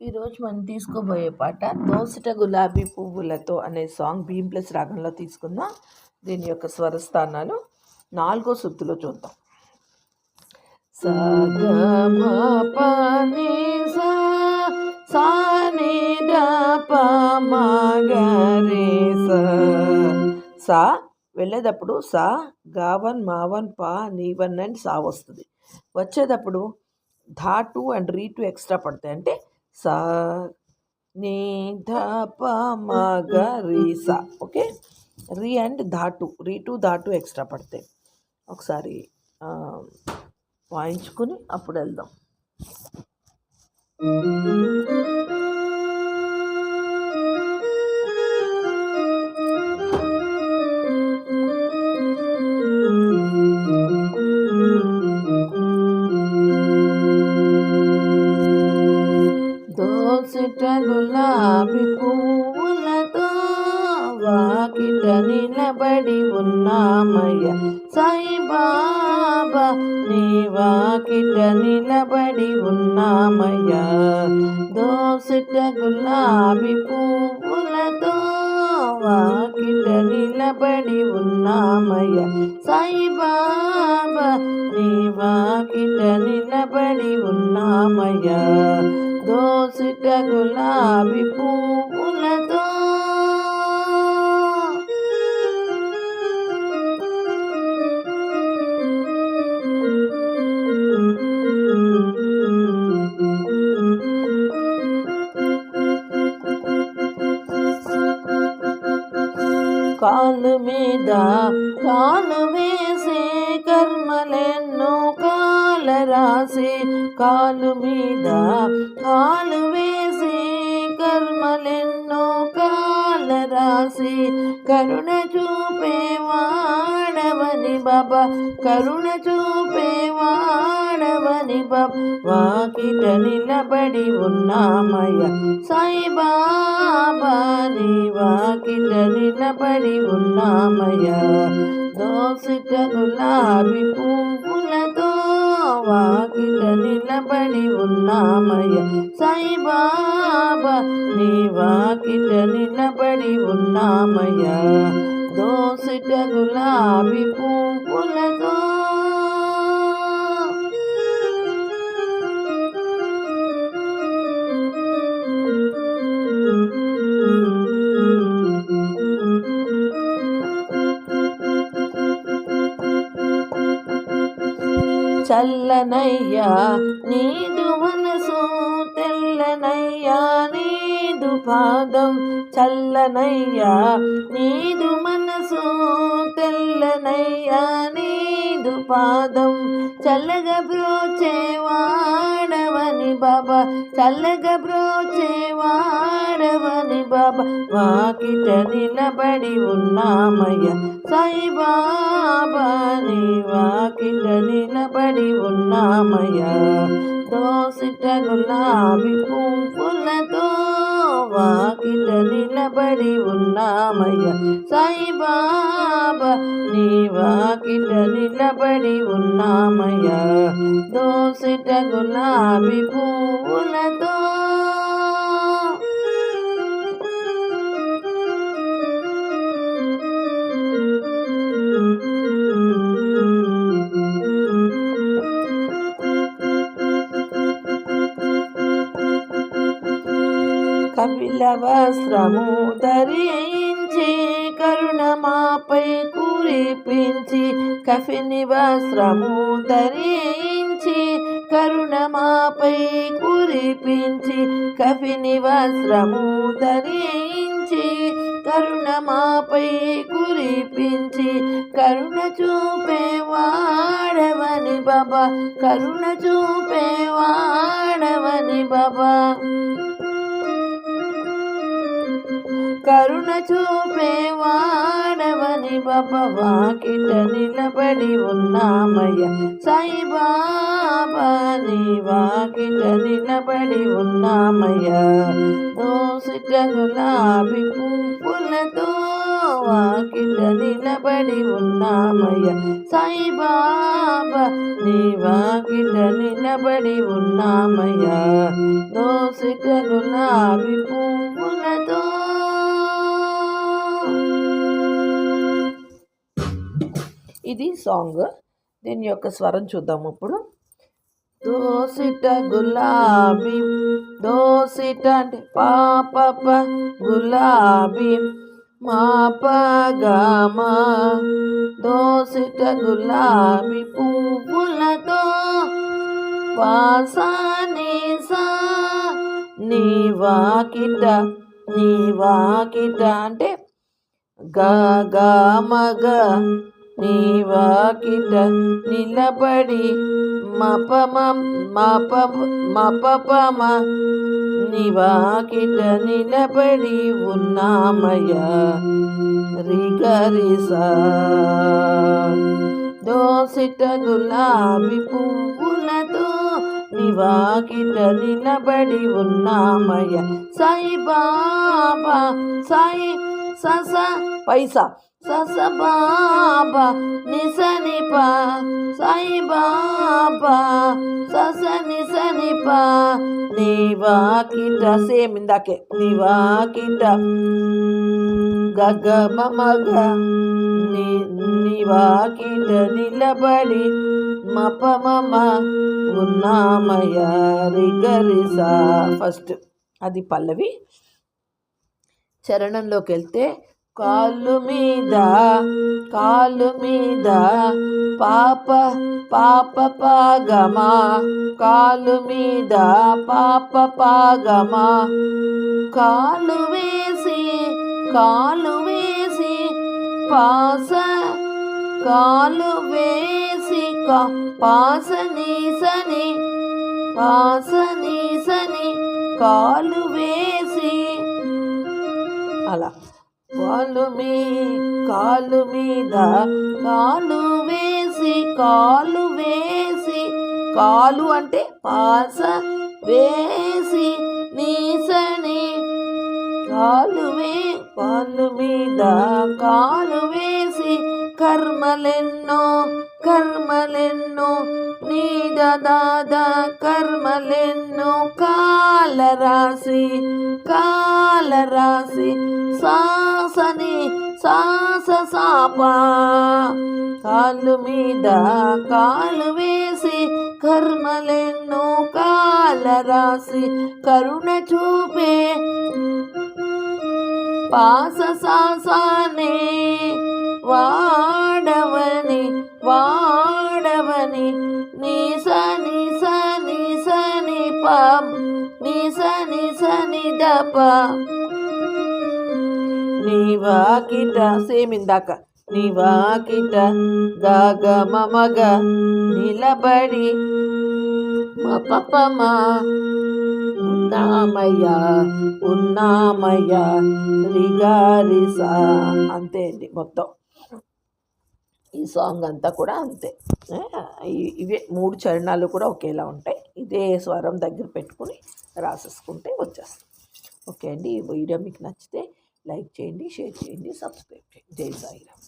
ఈరోజు మనం తీసుకోబోయే పాట దోసిట గులాబీ పువ్వులతో అనే సాంగ్ భీమ్ ప్లస్ రాగంలో తీసుకుందాం. దీని యొక్క స్వరస్థానాలు నాలుగో సుత్తులో చూద్దాం. సగమపని సాని సా వెళ్ళేటప్పుడు సా గావన్ మావన్ పా నీవన్ అండ్ సా వస్తుంది. వచ్చేటప్పుడు ధా టూ అండ్ రీ టూ ఎక్స్ట్రా పడతాయి. అంటే సా నీ ధ ప రీ సా ఓకే? రీ అండ్ ధాటు. రీ టు ధాటు ఎక్స్ట్రా పడతాయి ఒకసారి వాయించుకుని అప్పుడు వెళ్దాం. వాకిట నిలబడి ఉన్నామయ్య. సాయిబాబా నీ వాకిట నిలబడి ఉన్నామయ్య. దోసిట గులాబీ పువ్వులతో వాకిట నిలబడి ఉన్నామయ్య. సాయిబాబా నీ వాకిట నిలబడి ఉన్నామయ్య. దోసిట గులాబీ పువ్వులతో కాలు మీద కాలు వేసి కర్మలెన్నో కాల రాసి కాలు మీద కాలు వేసి కర్మలెన్నో కాల రాసి కరుణ చూపేవాడవని బాబా కరుణ చూపేవాడవని వాకిట నిలబడి ఉన్నామయ్య. సాయి బాబా నీ వాకిట నిలబడి ఉన్నామయ్య. దోసిట గులాబీ పువ్వులతో వాకిట నిలబడి ఉన్నామయ్య. సాయి బాబా నీ వాకిట నిలబడి ఉన్నామయ్య. దోసిట గులాబీ పువ్వులతో చల్లనయ్యా నీదు మనసు నీదు పాదం చల్లనయ్యా నీదు మనసు తెల్లనయ్యా నీదు పాదం చల్లగా బ్రోచేవాడవని బాబా చల్లగా బ్రోచేవాడవని బాబా వాకిట నిలబడి ఉన్నామయ్య సాయి నీ వాకిట నిలబడి ఉన్నామయ్య. దోసిట గులాబీ పువ్వులతో నిలబడి ఉన్నామయ్య. సాయిబాబా నీ వాకిట నిలబడి ఉన్నామయ్య. దోసిట గులాబీ పువ్వులతో వస్త్రము ధరించి కరుణమాపై కురిపించి కఫిని వస్త్రము ధరించి కరుణమాపై కురిపించి కఫిని వస్త్రము ధరించి కరుణమాపై కురిపించి కరుణ చూపేవాడవని బాబా కరుణ చూపేవాడవని బాబా. కరుణ చూపే వాడవని వాకిట నిలబడి ఉన్నామయ్య. సాయి బాబా నీ వాకిట నిలబడి ఉన్నామయ్య. దోసిట గులాబీ పువ్వులతో వాకిట నిలబడి ఉన్నామయ్యా. సాయిబాబా నీ వాకిట నిలబడి ఉన్నామయ్య. దోసిట గులాబీ పువ్వులతో ఇది సాంగ్. దీని యొక్క స్వరం చూద్దాం ఇప్పుడు. దోసిట గులాబీ దోసిట అంటే పాప గులాబీ మా. పగమా దోసిట గులాబీ పువ్వులతో వాసనేసా నీ వాకిట నీ వాకిట అంటే గ గ మగ నీ వాకిట నిలబడి మపమ మప మపపమ నీ వాకిట నిలబడి ఉన్నామయ్యా. రిగరిసా. దోసిట గులాబీ పువ్వులతో నివాకిట నిలబడి ఉన్నామయ్య. సాయి బాబా సాయి సస పైసా. సస బాబా నిసనిప సాయి బాబా సస నిసనిప నివాకిట సేమ్ ఇందాకే నీవా నివాకిట గగ మమగ నీవా కిట నిలబడి మపమమ ఉన్నామయ రిగరిసా. ఫస్ట్ అది పల్లవి. చరణంలోకి వెళ్తే కాళ్ళు మీద కాళ్ళు మీద పాప పాప పాగమా? కాళ్ళు మీద పాప పాగమా? కాలు వేసి కాలు వేసి పాస కాలు వేసి పాస నీసని పాస నీసని కాలు వేసి. అలా. కాలు మీ కాలు మీద కాలు వేసి కాలు వేసి కాలు అంటే పాస వేసి నీసని కాలు వే కాలు మీద కాలు వేసి కర్మలెన్నో కర్మలెన్నో నీడదాద కర్మలెన్నో కాలరాశి కాలరాశి సాసని సాస సాప కాళ్ళు మీద కాలు వేసి కర్మలెన్నో కాలరాశి కరుణ చూపే పాస సాసానే. వా వాడవని నిస నిస నిస నిప నిస నిస నిదప. నీ వాకిట సేమ్ ఇందాక నీ వాకిట గగ మమగ నిలబడి మా ఉన్నామయ్యా ఉన్నామయ్యా రిగారిసా అంతే అండి మొత్తం. ఈ సాంగ్ అంతా కూడా అంతే. ఇవే మూడు చరణాలు కూడా ఒకేలా ఉంటాయి. ఇదే స్వరం దగ్గర పెట్టుకుని రాసేసుకుంటే వచ్చేస్తాం. ఓకే అండి. ఈ వీడియో మీకు నచ్చితే లైక్ చేయండి షేర్ చేయండి సబ్స్క్రైబ్ చేయండి. జై సాయిరామ్.